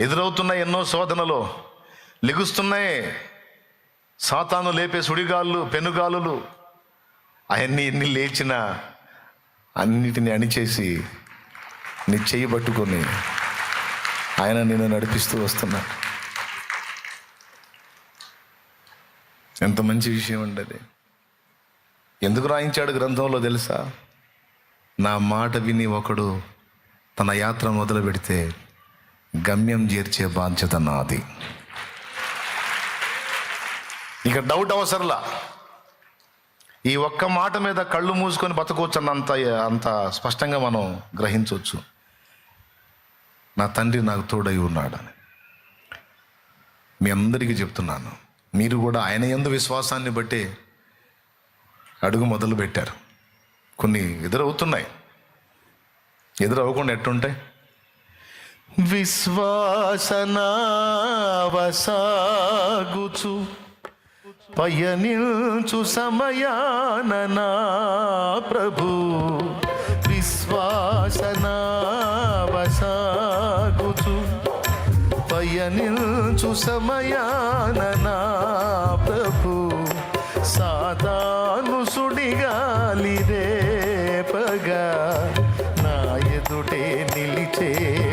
ఎదురవుతున్న ఎన్నో శోధనలు లెగుస్తున్నాయి. సాతాను లేపే సుడిగాళ్ళు పెనుగాలులు అవన్నీ ఎన్ని లేచిన అన్నిటిని అణిచేసి నీ చెయ్యి పట్టుకొని ఆయన నేను నడిపిస్తూ వస్తున్నా. ఎంత మంచి విషయం అండి అది. ఎందుకు రాయించాడు గ్రంథంలో తెలుసా? నా మాట విని ఒకడు తన యాత్ర మొదలు పెడితే గమ్యం చేర్చే బాధ్యత నాది. ఇక డౌట్ అవసరంలా. ఈ ఒక్క మాట మీద కళ్ళు మూసుకొని బతకవచ్చు అన్నంత అంత స్పష్టంగా మనం గ్రహించవచ్చు. నా తండ్రి నాకు తోడై ఉన్నాడని. మీ అందరికీ చెప్తున్నాను. మీరు కూడా ఆయన ఎందు విశ్వాసాన్ని బట్టి అడుగు మొదలు పెట్టారు కొన్ని ఎదురవుతున్నాయి. ఎదురవ్వకుండా ఎట్టుంటాయి? విశ్వాసనావసాగుచు. పయనించు సమయాన నా ప్రభు. విశ్వాసనావసాగుచు. పయనించు సమయాన నా ప్రభు. సాదాను సుడిగాలి రేపగా. నా ఎదుటే నిలిచే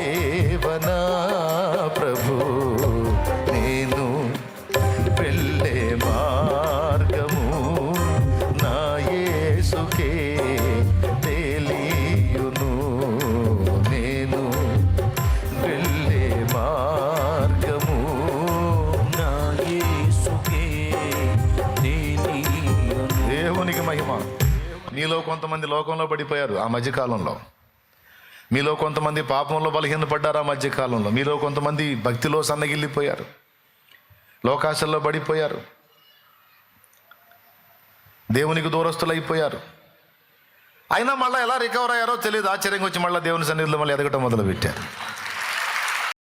సేవనా ప్రభు? నేను వెళ్ళే మార్గము నా యేసుకే తెలియును. నేను వెళ్ళే మార్గము నా యేసుకే తెలియను. దేవునికి మహిమ. నీలో కొంతమంది లోకంలో పడిపోయారు ఆ మధ్యకాలంలో. మీలో కొంతమంది పాపంలో బలహీనపడ్డారు ఆ మధ్యకాలంలో మీలో కొంతమంది భక్తిలో సన్నగిల్లిపోయారు. లోకాశల్లో పడిపోయారు. దేవునికి దూరస్తులు అయిపోయారు అయినా మళ్ళీ ఎలా రికవర్ అయ్యారో తెలియదు ఆశ్చర్యంగా వచ్చి మళ్ళీ దేవుని సన్నిధిలో మళ్ళీ ఎదగటం మొదలుపెట్టారు.